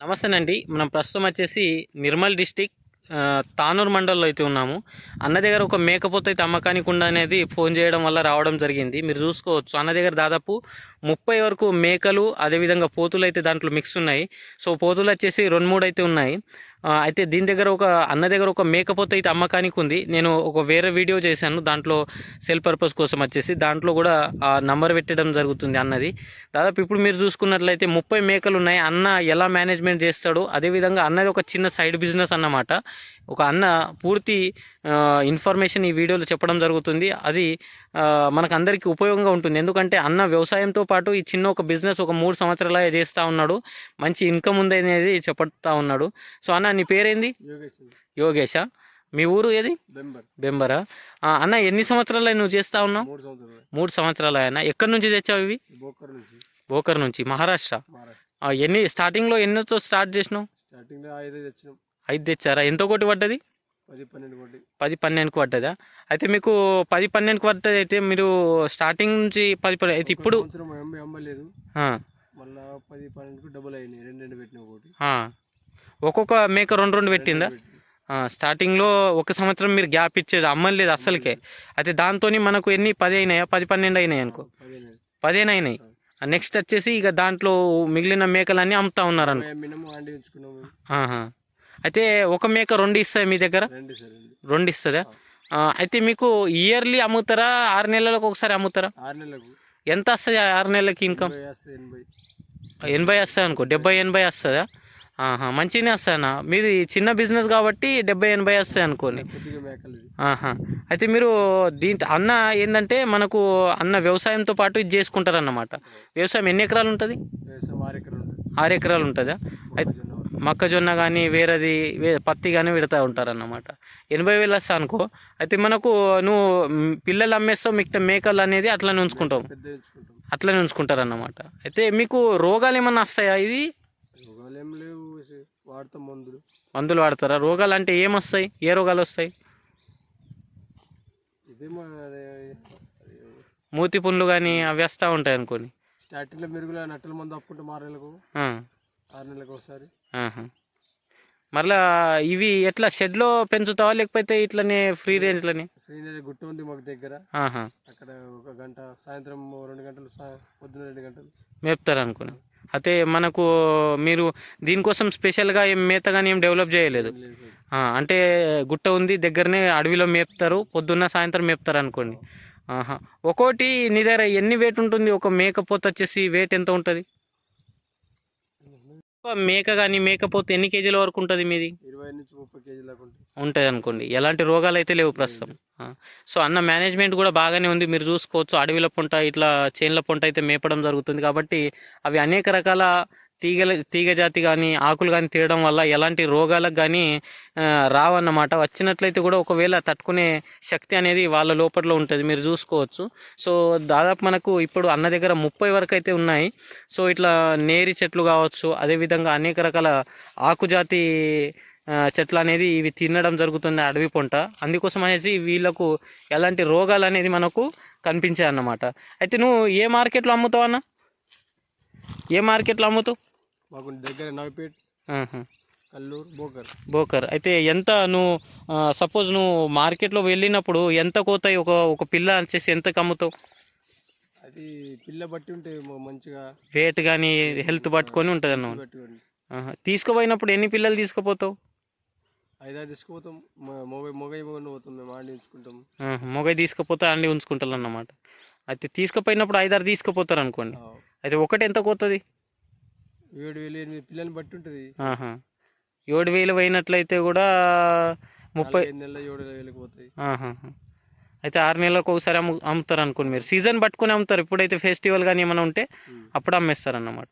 నమస్తేనండి. మనం ప్రస్తుతం వచ్చేసి నిర్మల్ డిస్టిక్ తానూర్ తానూరు అయితే ఉన్నాము. అన్న దగ్గర ఒక మేకపోత అయితే అమ్మకానికి ఉండ అనేది ఫోన్ చేయడం వల్ల రావడం జరిగింది. మీరు చూసుకోవచ్చు. అన్న దగ్గర దాదాపు ముప్పై వరకు మేకలు అదేవిధంగా పోతులు అయితే దాంట్లో మిక్స్ ఉన్నాయి. సో పోతులు వచ్చేసి రెండు మూడు అయితే ఉన్నాయి. అయితే దీని దగ్గర ఒక అన్న దగ్గర ఒక మేకపోతే అయితే అమ్మకానికి ఉంది. నేను ఒక వేరే వీడియో చేశాను. దాంట్లో సెల్ పర్పస్ కోసం వచ్చేసి దాంట్లో కూడా నంబర్ పెట్టడం జరుగుతుంది అన్నది. దాదాపు ఇప్పుడు మీరు చూసుకున్నట్లయితే ముప్పై మేకలు ఉన్నాయి. అన్న ఎలా మేనేజ్మెంట్ చేస్తాడో అదేవిధంగా అన్నది ఒక చిన్న సైడ్ బిజినెస్ అన్నమాట. ఒక అన్న పూర్తి ఇన్ఫర్మేషన్ ఈ వీడియోలో చెప్పడం jరుగుతుంది అది మనకు అందరికీ ఉపయోగంగా ఉంటుంది. ఎందుకంటే అన్న వ్యవసాయంతో పాటు ఈ చిన్న ఒక బిజినెస్ ఒక మూడు సంవత్సరాలు చేస్తూ ఉన్నాడు. మంచి ఇన్కమ్ ఉంది అనేది చెప్తా ఉన్నాడు. సో అన్న నీ పేరేంది? యోగేష్ యోగేషా. మీ ఊరు ఏది? బెంబర్. అన్న ఎన్ని సంవత్సరాలు నువ్వు చేస్తా ఉన్నావు? మూడు సంవత్సరాలు ఆయన ఎక్కడి నుంచి తెచ్చావు ఇవి? బోకర్ నుంచి. మహారాష్ట్ర. ఎన్ని స్టార్టింగ్లో ఎన్నోతో స్టార్ట్ చేసినావు? ఐదు తెచ్చారా? ఎంత కొట్టి పడ్డది? పది పన్నెండుకు పడ్డదా? అయితే మీకు పది పన్నెండుకు పడ్డది అయితే మీరు స్టార్టింగ్ నుంచి పది అయితే ఇప్పుడు ఒక సంవత్సరం ఎంబై అమ్మలేదు. ఆ, మళ్ళా పది పన్నెండుకు డబుల్ అయినాయి రెండు రెండు పెట్టిన ఒకటి. ఆ. ఒక్కొక్క మేక రెండు రెండు పెట్టిందా? స్టార్టింగ్లో ఒక సంవత్సరం మీరు గ్యాప్ ఇచ్చేది అమ్మలేదు అస్సలకే. అయితే దాంతో మనకు ఎన్ని పది అయినాయా? పది పన్నెండు అయినాయి అనుకో. పదిహేను అయినాయి. నెక్స్ట్ వచ్చేసి ఇక దాంట్లో మిగిలిన మేకలన్నీ అమ్ముతా ఉన్నారు అయితే ఒక మేక రెండు ఇస్తాయి మీ దగ్గర? రెండు ఇస్తుందా? అయితే మీకు ఇయర్లీ అమ్ముతారా? ఆరు నెలలకు ఒకసారి అమ్ముతారా? ఎంత వస్తుంది ఆరు నెలలకి ఇన్కమ్? ఎనభై వస్తుంది అనుకో డెబ్బై ఎనభై వస్తుందా? ఆహా మంచిగానే వస్తుందన్నా మీది చిన్న బిజినెస్ కాబట్టి డెబ్బై ఎనభై వస్తుంది అనుకోండి. ఆహా. అయితే మీరు దీంతో అన్న ఏంటంటే మనకు అన్న వ్యవసాయంతో పాటు ఇది చేసుకుంటారు అన్నమాట వ్యవసాయం ఎన్ని ఎకరాలు ఉంటుంది? ఆరు ఎకరాలు ఉంటుందా. అయితే మొక్కజొన్న కానీ వేరేది పత్తి కానీ పెడతా ఉంటారు అన్నమాట ఎనభై వేలు వస్తా అనుకో అయితే మనకు నువ్వు పిల్లలు అమ్మేస్తావు మిగతా మేకలు అనేది అట్లనే ఉంచుకుంటావు. అట్లనే ఉంచుకుంటారు అన్నమాట అయితే మీకు రోగాలు ఏమన్నా వస్తాయా ఇది మందులు. మందులు వాడతారా? రోగాలు అంటే ఏమొస్తాయి ఏ రోగాలు వస్తాయి? మూతి పుండ్లు కానీ అవి వస్తూ ఉంటాయి అనుకోని. మెరుగుల నట్టల మందు అప్పుకుంటే ఆరు నెలలకు ఒకసారి. ఆహా. మరలా ఇవి ఎట్లా షెడ్లో పెంచుతావా? లేకపోతే ఇట్లనే ఫ్రీ రేంజ్లోనే? శ్రీనగర్ గుట్ట ఉంది మాకు దగ్గర. అక్కడ ఒక గంట సాయంత్రం రెండు గంటలు పొద్దున రెండు గంటలు. మేపుతారు అయితే మనకు మీరు దీనికోసం స్పెషల్గా ఏం మేత కానీ ఏం డెవలప్ చేయలేదు. అంటే గుట్ట ఉంది దగ్గరనే అడవిలో మేపుతారు పొద్దున్న సాయంత్రం మేపుతారు అనుకోండి. ఆహా. ఒక్కోటి నీ దగ్గర ఎన్ని వెయిట్ ఉంటుంది? ఒక మేకపోత వచ్చేసి వెయిట్ ఎంత ఉంటుంది? ఒక మేక కానీ మేకపోతే ఎన్ని కేజీల వరకు ఉంటుంది మీది? ఇరవై నుంచి ముప్పై కేజీల ఉంటుంది. అనుకోండి. ఎలాంటి రోగాలు అయితే లేవు ప్రస్తుతం. సో అన్న మేనేజ్మెంట్ కూడా బాగానే ఉంది. మీరు చూసుకోవచ్చు. అడవిల పొంట ఇట్లా చేన్ల పొంట అయితే మేపడం జరుగుతుంది కాబట్టి అవి అనేక రకాల తీగల తీగ జాతి కానీ ఆకులు కానీ తీయడం వల్ల ఎలాంటి రోగాలకు కానీ రావన్నమాట. వచ్చినట్లయితే కూడా ఒకవేళ తట్టుకునే శక్తి అనేది వాళ్ళ లోపల ఉంటుంది. మీరు చూసుకోవచ్చు. సో దాదాపు మనకు ఇప్పుడు అన్న దగ్గర ముప్పై వరకు అయితే ఉన్నాయి. సో ఇట్లా నేరి చెట్లు కావచ్చు అదేవిధంగా అనేక రకాల ఆకుజాతి చెట్లు అనేది ఇవి తినడం జరుగుతుంది అడవి పొంట. అందుకోసం అనేసి వీళ్ళకు ఎలాంటి రోగాలు అనేది మనకు కనిపించాయి అన్నమాట అయితే నువ్వు ఏ మార్కెట్లో అమ్ముతావు అన్న? ఏ మార్కెట్లో అమ్ముతావు? మాకు దగ్గర నవిపేట్ ఆహా. కల్లూరు బోకర్. బోకర్. అయితే ఎంత నువ్వు సపోజ్ నువ్వు మార్కెట్లో వెళ్ళినప్పుడు ఎంత కోతాయి ఒక ఒక పిల్ల వచ్చేసి ఎంతకు అమ్ముతావు అది పిల్ల బట్టి ఉంటాయి మంచిగా. వెయిట్ కానీ హెల్త్ పట్టుకొని ఉంటుంది. ఆహా. తీసుకుపోయినప్పుడు ఎన్ని పిల్లలు తీసుకుపోతావు? ఐదారు తీసుకుపోతాం. మొగ మొగ పోతాం మేము ఆడి ఉంచుకుంటాం. మొగై తీసుకుపోతే అండి ఉంచుకుంటారు అన్నమాట అయితే తీసుకుపోయినప్పుడు ఐదారు తీసుకుపోతారు అనుకోండి అయితే ఒకటి ఎంత కోతుంది? ఏడు వేలు ఎనిమిది పిల్లని బట్టి ఉంటుంది. ఆహా. ఏడు వేలు పోయినట్లయితే కూడా ముప్పై ఐదు నెలల ఏడు వేలకు పోతాయి. ఆహా. అయితే ఆరు నెలలకు ఒకసారి అమ్ము అమ్ముతారు అనుకోండి మీరు. సీజన్ పట్టుకొని అమ్ముతారు. ఎప్పుడైతే ఫెస్టివల్ కానీ ఏమైనా ఉంటే. అప్పుడు అమ్మేస్తారు అన్నమాట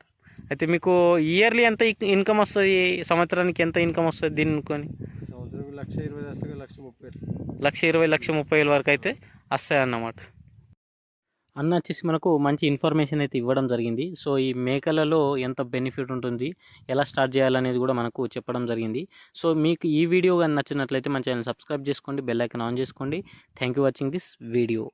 అయితే మీకు ఇయర్లీ ఎంత ఇన్కమ్ వస్తుంది? సంవత్సరానికి ఎంత ఇన్కమ్ వస్తుంది దీన్ని అనుకొని? సంవత్సరం లక్ష ఇరవై లక్ష ముప్పై లక్ష ఇరవై లక్ష ముప్పై వేల వరకు అయితే వస్తాయి అన్నమాట అన్న వచ్చేసి మనకు మంచి ఇన్ఫర్మేషన్ అయితే ఇవ్వడం జరిగింది. సో ఈ మేకలలో ఎంత బెనిఫిట్ ఉంటుంది? ఎలా స్టార్ట్ చేయాలనేది కూడా మనకు చెప్పడం జరిగింది. సో మీకు ఈ వీడియో కానీ నచ్చినట్లయితే మన ఛానల్ సబ్స్క్రైబ్ చేసుకోండి బెల్ ఆన్ చేసుకోండి. Thank you watching this video.